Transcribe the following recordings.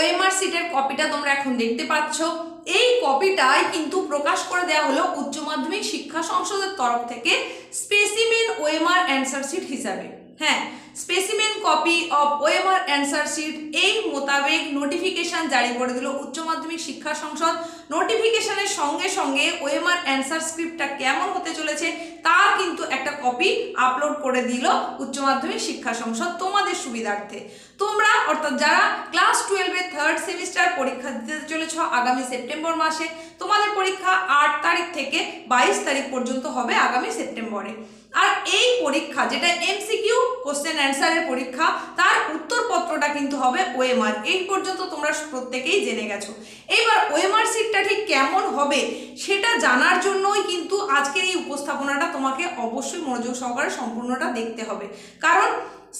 OMR সিটের কপিটা তোমরা এখন দেখতে পাচ্ছ। এই কপিটাই কিন্তু প্রকাশ করে দেওয়া হলো উচ্চ মাধ্যমিক শিক্ষা সংসদের তরফ থেকে স্পেসিমেন ওএমআর অ্যান্সার শিট হিসাবে। হ্যাঁ specimen copy of OMR answer sheet এই মোতাবেক নোটিফিকেশন জারি করে দিল উচ্চ মাধ্যমিক শিক্ষা সংসদ। নোটিফিকেশনের সঙ্গে সঙ্গে ওএমআর অ্যান্সার স্ক্রিপ্টটা কেমন হতে চলেছে, তার কিন্তু একটা কপি আপলোড করে দিল উচ্চ মাধ্যমিক শিক্ষা সংসদ তোমাদের সুবিধার্থে। তোমরা, অর্থাৎ যারা ক্লাস টুয়েলভের থার্ড সেমিস্টার পরীক্ষা দিতে চলেছ আগামী সেপ্টেম্বর মাসে, তোমাদের পরীক্ষা আট তারিখ থেকে বাইশ তারিখ পর্যন্ত হবে আগামী সেপ্টেম্বরে। আর এই পরীক্ষা যেটা এমসিকিউ কোশ্চেন অ্যান্সারের পরীক্ষা, তার উত্তরপত্রটা কিন্তু হবে ওএমআর এই পর্যন্ত তোমরা প্রত্যেকেই জেনে গেছো। এইবার ওএমআর সিটটা ঠিক কেমন হবে সেটা জানার জন্যই কিন্তু আজকের এই উপস্থাপনাটা তোমাকে অবশ্যই মনোযোগ সহকারে সম্পূর্ণটা দেখতে হবে। কারণ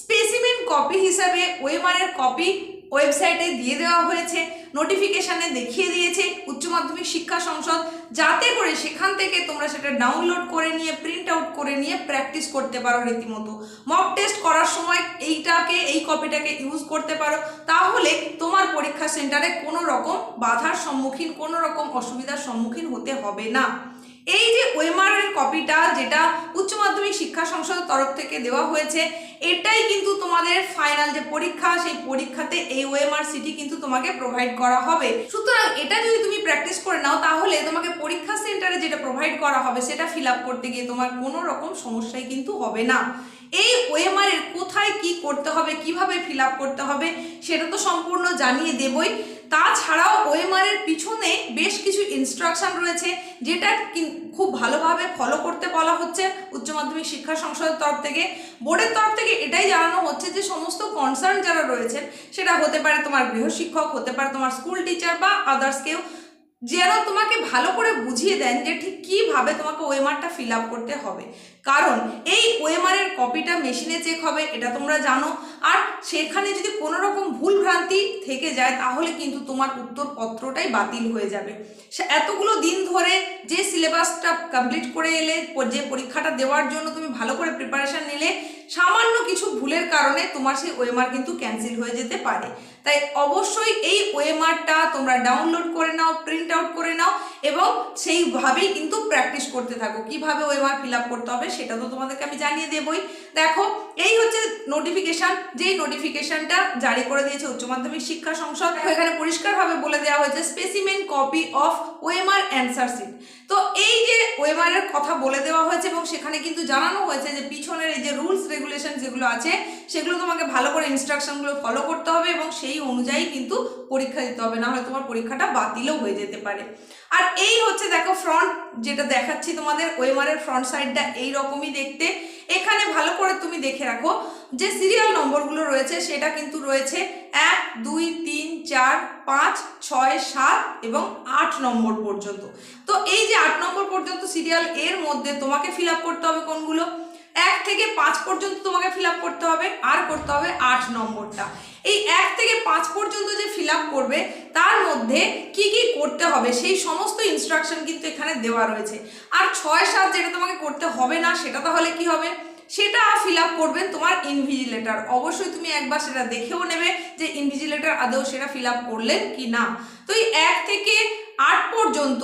স্পেসিমেন কপি হিসাবে ওয়েমারের কপি ওয়েবসাইটে দিয়ে দেওয়া হয়েছে নোটিফিকেশানে দেখিয়ে দিয়েছে উচ্চ মাধ্যমিক শিক্ষা সংসদ, যাতে করে সেখান থেকে তোমরা সেটা ডাউনলোড করে নিয়ে প্রিন্ট আউট করে নিয়ে প্র্যাকটিস করতে পারো রীতিমতো। মক টেস্ট করার সময় এইটাকে, এই কপিটাকে ইউজ করতে পারো। তাহলে তোমার পরীক্ষা সেন্টারে কোনো রকম বাধার সম্মুখীন, কোনো রকম অসুবিধার সম্মুখীন হতে হবে না। এই যে ওয়েমার এর কপিটা যেটা উচ্চ মাধ্যমিক শিক্ষা সংসদের তরফ থেকে দেওয়া হয়েছে, এটাই কিন্তু তোমাদের ফাইনাল যে পরীক্ষা, সেই পরীক্ষাতে এই ওএমআর সিটি কিন্তু তোমাকে প্রোভাইড করা হবে। সুতরাং এটা যদি তুমি প্র্যাকটিস করে নাও, তাহলে তোমাকে পরীক্ষা সেন্টারে যেটা প্রোভাইড করা হবে, সেটা ফিল আপ করতে গিয়ে তোমার কোনো রকম সমস্যাই কিন্তু হবে না। এই ওএমআর এর কোথায় কি করতে হবে, কীভাবে ফিল আপ করতে হবে, সেটা তো সম্পূর্ণ জানিয়ে দেবই। তাছাড়াও ওএমআর এর পিছনে বেশ কিছু ইনস্ট্রাকশন রয়েছে, যেটা খুব ভালোভাবে ফলো করতে বলা হচ্ছে উচ্চ মাধ্যমিক শিক্ষা সংসদের তরফ থেকে। বোর্ডের তরফ থেকে এটাই জানানো হচ্ছে যে সমস্ত কনসার্ন যারা রয়েছেন, সেটা হতে পারে তোমার গৃহশিক্ষক, হতে পারে তোমার স্কুল টিচার বা আদার্স কেউ, যেন তোমাকে ভালো করে বুঝিয়ে দেন যে ঠিক কীভাবে তোমাকে ওয়েমারটা ফিল আপ করতে হবে। কারণ এই ওয়েমারের কপিটা মেশিনে চেক হবে, এটা তোমরা জানো। আর সেখানে যদি কোনো রকম ভুল ভ্রান্তি থেকে যায়, তাহলে কিন্তু তোমার উত্তরপত্রটাই বাতিল হয়ে যাবে। এতগুলো দিন ধরে যে সিলেবাসটা কমপ্লিট করে এলে যে পরীক্ষাটা দেওয়ার জন্য তুমি ভালো করে প্রিপারেশান নিলে, সামান্য কিছু ভুলের কারণে তোমার সেই ওয়েমার কিন্তু ক্যান্সেল হয়ে যেতে পারে। তাই অবশ্যই এই ওয়েমারটা তোমরা ডাউনলোড করে নাও প্রিন্ট আউট করে নাও, এবং সেইভাবেই কিন্তু প্র্যাকটিস করতে থাকো। কীভাবে ওয়েমার ফিল আপ করতে হবে সেটা তো তোমাদেরকে আমি জানিয়ে দেবই। দেখো এই হচ্ছে নোটিফিকেশান যেই নোটিফিকেশানটা জারি করে দিয়েছে উচ্চ মাধ্যমিক শিক্ষা সংসদ এখানে পরিষ্কারভাবে বলে দেওয়া হয়েছে specimen copy of OMR answer sheet তো এই যে ওয়েমারের কথা বলে দেওয়া হয়েছে এবং সেখানে কিন্তু জানানো হয়েছে যে পিছনের এই যে রুলস রেগুলেশন যেগুলো আছে সেগুলো তোমাকে ভালো করে ইনস্ট্রাকশনগুলো ফলো করতে হবে এবং সেই অনুযায়ী কিন্তু পরীক্ষা দিতে হবে না হলে তোমার পরীক্ষাটা বাতিলও হয়ে যেতে পারে। আর এই হচ্ছে দেখো ফ্রন্ট যেটা দেখাচ্ছি তোমাদের ওয়েমারের ফ্রন্ট সাইডটা এই রকমই দেখতে। এখানে ভালো করে তুমি দেখে রাখো, যে সিরিয়াল নম্বরগুলো রয়েছে, সেটা কিন্তু রয়েছে এক, দুই, তিন, চার, পাঁচ, ছয়, সাত এবং আট নম্বর পর্যন্ত। তো এই যে আট নম্বর পর্যন্ত সিরিয়াল এর মধ্যে তোমাকে ফিল করতে হবে কোনগুলো? এক থেকে পাঁচ পর্যন্ত তোমাকে ফিল করতে হবে। আর করতে হবে আট নম্বরটা। এই এক থেকে পাঁচ পর্যন্ত যে ফিল করবে, তার মধ্যে কি কি করতে হবে, সেই সমস্ত ইনস্ট্রাকশন কিন্তু এখানে দেওয়া রয়েছে। আর ছয় সাত যেটা তোমাকে করতে হবে না, সেটা তাহলে কি হবে? সেটা ফিল আপ করবেন তোমার ইনভিজিলেটার অবশ্যই তুমি একবার সেটা দেখেও নেবে যে ইনভিজিলেটার আদৌ সেটা ফিল আপ করলেন কি না তো এই এক থেকে আট পর্যন্ত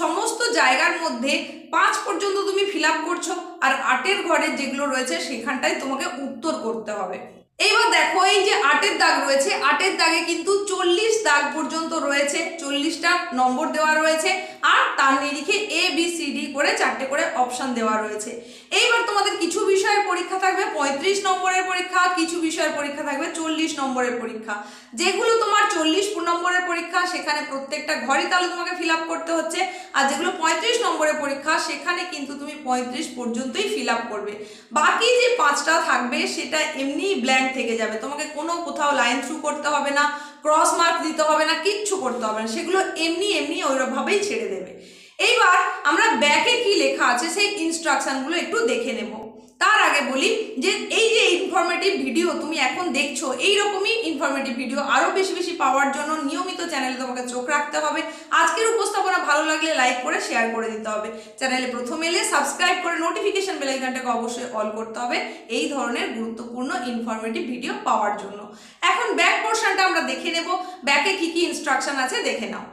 সমস্ত জায়গার মধ্যে পাঁচ পর্যন্ত তুমি ফিল করছ। আর আটের ঘরে যেগুলো রয়েছে, সেখানটায় তোমাকে উত্তর করতে হবে। এইবার দেখো, এই যে আটের দাগ রয়েছে, আটের দাগে কিন্তু চল্লিশ দাগ পর্যন্ত রয়েছে, চল্লিশটা নম্বর দেওয়া রয়েছে, আর তার নিরিখে এ বি সি ডি করে চারটে করে অপশন দেওয়া রয়েছে। এইবার তোমাদের কিছু বিষয়ের পরীক্ষা থাকবে, পঁয়ত্রিশ নম্বরের পরীক্ষা, কিছু বিষয়ের পরীক্ষা থাকবে, চল্লিশ নম্বরের পরীক্ষা। যেগুলো তোমার চল্লিশ নম্বরের পরীক্ষা, সেখানে প্রত্যেকটা ঘরে তাহলে তোমাকে ফিল করতে হচ্ছে, আর যেগুলো পঁয়ত্রিশ নম্বরের পরীক্ষা, সেখানে কিন্তু তুমি পঁয়ত্রিশ পর্যন্তই ফিল করবে। বাকি যে পাঁচটা থাকবে, সেটা এমনি ব্ল্যাঙ্ক থেকে যাবে। তোমাকে কোনো কোথাও লাইন থ্রু করতে হবে না ক্রস মার্ক দিতে হবে না, কিচ্ছু করতে হবে না। সেগুলো এমনি এমনি ওইভাবেই ছেড়ে দেবে। এইবার আমরা ব্যাকে কি লেখা আছে সেই ইনস্ট্রাকশনগুলো একটু দেখে নেব। তার আগে বলি যে এই যে ইনফরমেটিভ ভিডিও তুমি এখন দেখছ, এইরকমই ইনফরমেটিভ ভিডিও আরও বেশি বেশি পাওয়ার জন্য নিয়মিত চ্যানেলে তোমাকে চোখ রাখতে হবে। আজকের উপস্থাপনা ভালো লাগলে লাইক করে শেয়ার করে দিতে হবে। চ্যানেলে প্রথম এলে সাবস্ক্রাইব করে নোটিফিকেশান বেলাইকানটাকে অবশ্যই অল করতে হবে। এই ধরনের গুরুত্বপূর্ণ ইনফরমেটিভ ভিডিও পাওয়ার জন্য। এখন ব্যাক পোর্শনটা আমরা দেখে নেব। ব্যাকে কি কি ইনস্ট্রাকশন আছে দেখে নাও।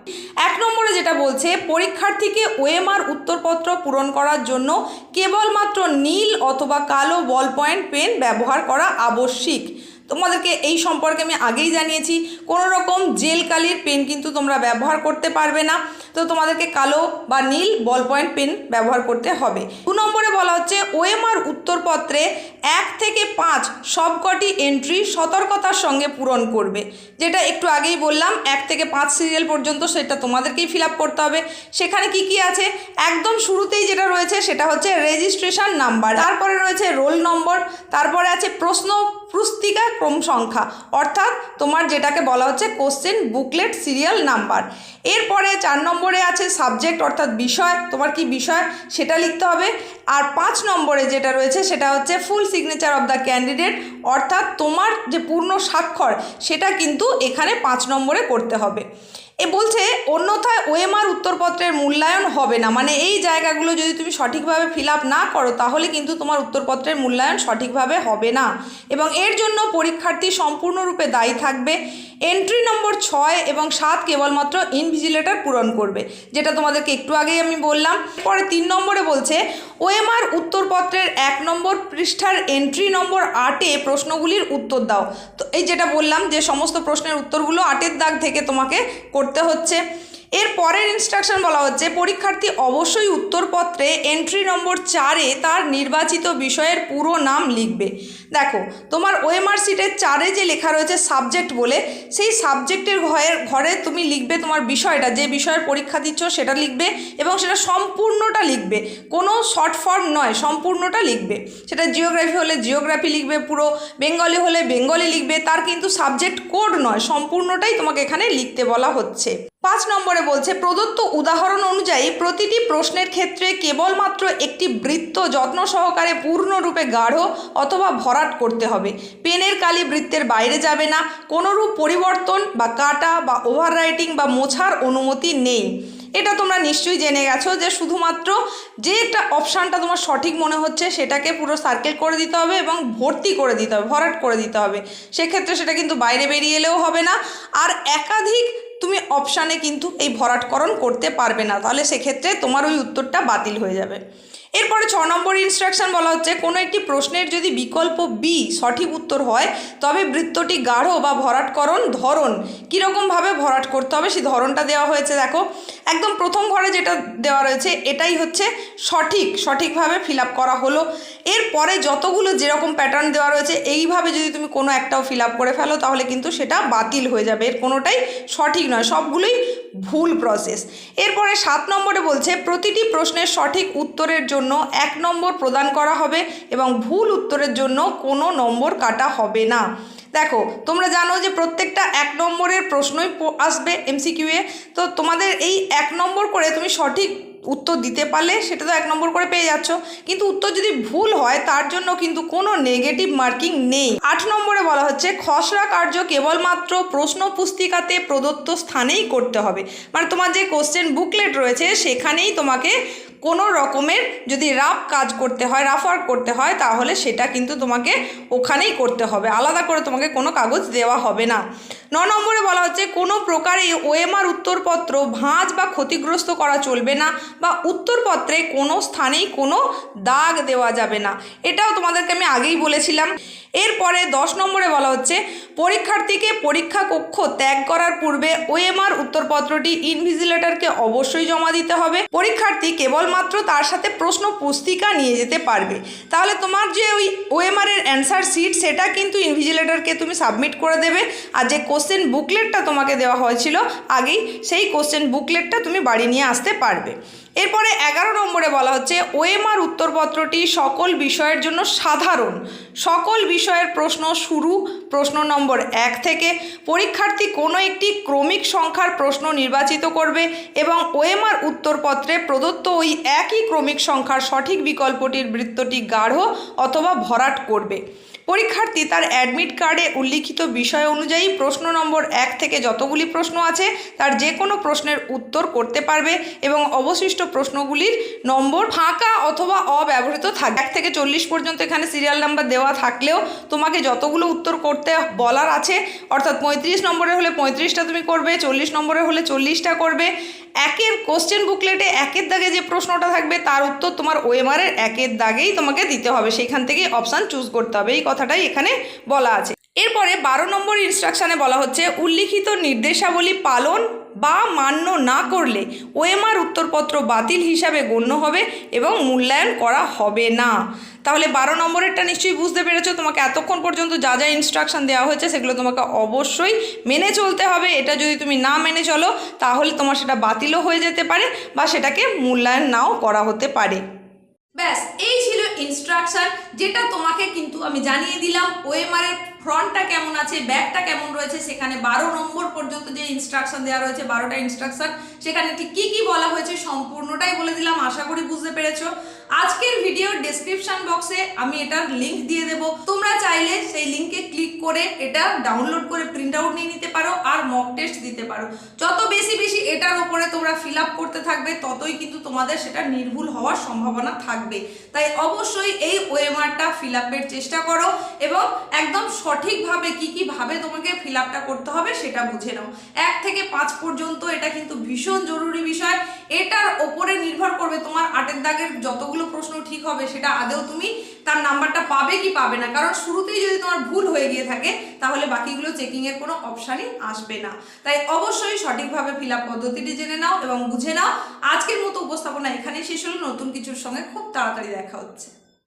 এক নম্বরে যেটা বলছে, পরীক্ষার্থীকে ওএমআর উত্তরপত্র পূরণ করার জন্য কেবলমাত্র নীল অথবা কালো বল পয়েন্ট পেন ব্যবহার করা আবশ্যিক। তোমাদেরকে এই সম্পর্কে আমি আগেই জানিয়েছি, কোনো রকম জেল কালির পেন কিন্তু তোমরা ব্যবহার করতে পারবে না। তো তোমাদেরকে কালো বা নীল বল পয়েন্ট পেন ব্যবহার করতে হবে। দু নম্বরে বলা হচ্ছে, ওএমআর উত্তরপত্রে এক থেকে পাঁচ সবকটি এন্ট্রি সতর্কতার সঙ্গে পূরণ করবে। যেটা একটু আগেই বললাম, এক থেকে পাঁচ সিরিয়াল পর্যন্ত সেটা তোমাদেরকেই ফিল আপ করতে হবে। সেখানে কি কি আছে? একদম শুরুতেই যেটা রয়েছে সেটা হচ্ছে রেজিস্ট্রেশন নাম্বার তারপরে রয়েছে রোল নম্বর তারপরে আছে প্রশ্ন পুস্তিকা ক্রম সংখ্যা, অর্থাৎ তোমার যেটাকে বলা হচ্ছে কোশ্চেন বুকলেট সিরিয়াল নাম্বার এরপরে চার নম্বরে আছে সাবজেক্ট অর্থাৎ বিষয়, তোমার কি বিষয়? সেটা লিখতে হবে। আর পাঁচ নম্বরে যেটা রয়েছে, সেটা হচ্ছে full signature of the candidate অর্থাৎ তোমার যে পূর্ণ স্বাক্ষর, সেটা কিন্তু এখানে পাঁচ নম্বরে করতে হবে। এ বলছে, অন্যথায় ওএমআর উত্তরপত্রের মূল্যায়ন হবে না। মানে এই জায়গাগুলো যদি তুমি সঠিকভাবে ফিল আপ না করো, তাহলে কিন্তু তোমার উত্তরপত্রের মূল্যায়ন সঠিকভাবে হবে না। এবং এর জন্য পরীক্ষার্থী সম্পূর্ণরূপে দায়ী থাকবে এন্ট্রি নম্বর ছয় এবং সাত কেবলমাত্র ইনভিজিলেটর পূরণ করবে, যেটা তোমাদেরকে একটু আগেই আমি বললাম। পরে তিন নম্বরে বলছে ওএমআর উত্তরপত্রের এক নম্বর পৃষ্ঠার এন্ট্রি নম্বর আটে প্রশ্নগুলির উত্তর দাও। তো এই যেটা বললাম যে সমস্ত প্রশ্নের উত্তরগুলো আটের দাগ থেকে তোমাকে করতে হচ্ছে। এর পরের ইনস্ট্রাকশন বলা হচ্ছে, পরীক্ষার্থী অবশ্যই উত্তরপত্রে এন্ট্রি নম্বর চারে তার নির্বাচিত বিষয়ের পুরো নাম লিখবে। দেখো, তোমার ওএমআর সিটের চারে যে লেখা রয়েছে সাবজেক্ট বলে, সেই সাবজেক্টের ঘরের ঘরে তুমি লিখবে তোমার বিষয়টা, যে বিষয়ের পরীক্ষা দিচ্ছ সেটা লিখবে এবং সেটা সম্পূর্ণটা লিখবে। কোনো শর্ট ফর্ম নয়, সম্পূর্ণটা লিখবে। সেটা জিওগ্রাফি হলে জিওগ্রাফি লিখবে পুরো বেঙ্গলি হলে বেঙ্গলি লিখবে, তার কিন্তু সাবজেক্ট কোড নয়, সম্পূর্ণটাই তোমাকে এখানে লিখতে বলা হচ্ছে। পাঁচ নম্বরে বলছে, প্রদত্ত উদাহরণ অনুযায়ী প্রতিটি প্রশ্নের ক্ষেত্রে কেবলমাত্র একটি বৃত্ত যত্ন সহকারে পূর্ণরূপে গাঢ় অথবা ভরাট করতে হবে। পেনের কালি বৃত্তের বাইরে যাবে না, কোনোরূপ পরিবর্তন বা কাটা বা ওভাররাইটিং বা মোছার অনুমতি নেই। এটা তোমরা নিশ্চয়ই জেনে গেছো যে শুধুমাত্র যে একটা অপশানটা তোমার সঠিক মনে হচ্ছে সেটাকে পুরো সার্কেল করে দিতে হবে এবং ভর্তি করে দিতে হবে, ভরাট করে দিতে হবে। সেক্ষেত্রে সেটা কিন্তু বাইরে বেরিয়ে এলেও হবে না। আর একাধিক তুমি অপশানে কিন্তু এই ভরাটকরণ করতে পারবে না। তাহলে সেক্ষেত্রে তোমার ওই উত্তরটা বাতিল হয়ে যাবে। এরপরে ছ নম্বর ইনস্ট্রাকশন বলা হচ্ছে, কোনো একটি প্রশ্নের যদি বিকল্প বি সঠিক উত্তর হয়, তবে বৃত্তটি গাঢ় বা ভরাটকরণ ধরন কীরকমভাবে ভরাট করতে হবে, সেই ধরনটা দেওয়া হয়েছে, দেখো। একদম প্রথম ঘরে যেটা দেওয়া রয়েছে, এটাই হচ্ছে সঠিক, সঠিকভাবে ফিল করা হলো। এরপরে যতগুলো যেরকম প্যাটার্ন দেওয়া রয়েছে, এইভাবে যদি তুমি কোনো একটাও ফিল করে ফেলো, তাহলে কিন্তু সেটা বাতিল হয়ে যাবে। এর কোনোটাই সঠিক নয়, সবগুলোই ভুল প্রসেস এরপরে সাত নম্বরে বলছে, প্রতিটি প্রশ্নের সঠিক উত্তরের জন্য এক নম্বর প্রদান করা হবে এবং ভুল উত্তরের জন্য কোনো নম্বর কাটা হবে না। দেখো, তোমরা জানো যে প্রত্যেকটা এক নম্বরের প্রশ্নই আসবে এমসিকিউ এ। তো তোমাদের এই এক নম্বর করে তুমি সঠিক উত্তর দিতে পারলে সেটা তো এক নম্বর করে পেয়ে যাচ্ছ। কিন্তু উত্তর যদি ভুল হয়, তার জন্য কিন্তু কোনো নেগেটিভ মার্কিং নেই। আট নম্বরে বলা হচ্ছে, খসড়া কার্য কেবলমাত্র প্রশ্ন পুস্তিকাতে প্রদত্ত স্থানেই করতে হবে। মানে তোমার যে কোশ্চেন বুকলেট রয়েছে, সেখানেই তোমাকে কোনো রকমের যদি রাফ কাজ করতে হয় রাফ ওয়ার্ক করতে হয়, তাহলে সেটা কিন্তু তোমাকে ওখানেই করতে হবে। আলাদা করে তোমাকে কোনো কাগজ দেওয়া হবে না। ন নম্বরে বলা হচ্ছে, কোনো প্রকারে ওএমআর উত্তরপত্র ভাঁজ বা ক্ষতিগ্রস্ত করা চলবে না বা উত্তরপত্রে কোনো স্থানেই কোনো দাগ দেওয়া যাবে না। এটাও তোমাদেরকে আমি আগেই বলেছিলাম। এরপরে দশ নম্বরে বলা হচ্ছে, পরীক্ষার্থীকে পরীক্ষা কক্ষ ত্যাগ করার পূর্বে ওএমআর উত্তরপত্রটি ইনভিজিলেটরকে অবশ্যই জমা দিতে হবে। পরীক্ষার্থী কেবলমাত্র তার সাথে প্রশ্ন পুস্তিকা নিয়ে যেতে পারবে। তাহলে তোমার যে ওই ওএমআর এর অ্যান্সার সিট সেটা কিন্তু ইনভিজিলেটরকে তুমি সাবমিট করে দেবে। আর যে কোশ্চেন বুকলেটটা তোমাকে দেওয়া হয়েছিল আগেই, সেই কোশ্চেন বুকলেটটা তুমি বাড়ি নিয়ে আসতে পারবে। এরপরে এগারো নম্বরে বলা হচ্ছে ওএমআর উত্তরপত্রটি সকল বিষয়ের জন্য সাধারণ। সকল বিষয়ের প্রশ্ন শুরু, প্রশ্ন নম্বর এক থেকে, পরীক্ষার্থী কোনো একটি ক্রমিক সংখ্যার প্রশ্ন নির্বাচিত করবে এবং ওএমআর উত্তরপত্রে প্রদত্ত ওই একই ক্রমিক সংখ্যার সঠিক বিকল্পটির বৃত্তটি গাঢ় অথবা ভরাট করবে। পরীক্ষার্থী তার অ্যাডমিট কার্ডে উল্লিখিত বিষয় অনুযায়ী প্রশ্ন নম্বর এক থেকে যতগুলি প্রশ্ন আছে, তার যে কোনো প্রশ্নের উত্তর করতে পারবে এবং অবশিষ্ট প্রশ্নগুলির নম্বর ফাঁকা অথবা অব্যবহৃত থাকবে। এক থেকে চল্লিশ পর্যন্ত এখানে সিরিয়াল নাম্বার দেওয়া থাকলেও তোমাকে যতগুলো উত্তর করতে বলার আছে, অর্থাৎ পঁয়ত্রিশ নম্বরে হলে পঁয়ত্রিশটা তুমি করবে, চল্লিশ নম্বরে হলে চল্লিশটা করবে একের কোশ্চেন বুকলেটে একের দাগে যে প্রশ্নটা থাকবে, তার উত্তর তোমার ওএমআরের একের দাগেই তোমাকে দিতে হবে। সেইখান থেকে অপশান চুজ করতে হবে। এই কথাটাই এখানে বলা আছে। এরপরে বারো নম্বর ইনস্ট্রাকশানে বলা হচ্ছে, উল্লিখিত নির্দেশাবলী পালন বা মান্য না করলে ওএমআর উত্তরপত্র বাতিল হিসাবে গণ্য হবে এবং মূল্যায়ন করা হবে না। তাহলে বারো নম্বরেরটা নিশ্চয়ই বুঝতে পেরেছ, তোমাকে এতক্ষণ পর্যন্ত যা যা ইনস্ট্রাকশন দেওয়া হয়েছে সেগুলো তোমাকে অবশ্যই মেনে চলতে হবে। এটা যদি তুমি না মেনে চলো, তাহলে তোমার সেটা বাতিলও হয়ে যেতে পারে বা সেটাকে মূল্যায়ন নাও করা হতে পারে। ব্যাস, এই ছিল ইনস্ট্রাকশন যেটা তোমাকে কিন্তু আমি জানিয়ে দিলাম ওএমআর এর ফ্রন্টটা কেমন আছে, ব্যাকটা কেমন রয়েছে, সেখানে বারো নম্বর পর্যন্ত যে ইনস্ট্রাকশন দেওয়া রয়েছে, বারোটা ইনস্ট্রাকশন সেখানে ঠিক কী কী বলা হয়েছে সম্পূর্ণটাই বলে দিলাম, আশা করি বুঝতে পেরেছ। আজকের ভিডিওর ডেসক্রিপশন বক্সে আমি এটার লিংক দিয়ে দেবো। তোমরা চাইলে সেই লিংকে ক্লিক করে এটা ডাউনলোড করে প্রিন্ট আউট নিয়ে নিতে পারো আর মক টেস্ট দিতে পারো। যত বেশি বেশি এটার উপরে তোমরা ফিল আপ করতে থাকবে, ততই কিন্তু তোমাদের সেটা নির্ভুল হওয়ার সম্ভাবনা থাকবে। তাই অবশ্যই এই ওএমআরটা ফিল আপের চেষ্টা করো এবং একদম সঠিকভাবে কি কি ভাবে তোমাকে ফিল আপটা করতে হবে সেটা বুঝে নাও। এক থেকে পাঁচ পর্যন্ত এটা কিন্তু ভীষণ জরুরি বিষয়। এটার ওপরে নির্ভর করবে তোমার আটের দাগের যতগুলো প্রশ্ন ঠিক হবে সেটা আদেও তুমি তার নাম্বারটা পাবে কি পাবে না। কারণ শুরুতেই যদি তোমার ভুল হয়ে গিয়ে থাকে, তাহলে বাকিগুলো চেকিংয়ের কোনো অপশানই আসবে না। তাই অবশ্যই সঠিকভাবে ফিল আপ পদ্ধতিটি জেনে নাও এবং বুঝে নাও। আজকের মতো উপস্থাপনা এখানেই শেষ হলো। নতুন কিছুর সঙ্গে খুব তাড়াতাড়ি দেখা হচ্ছে।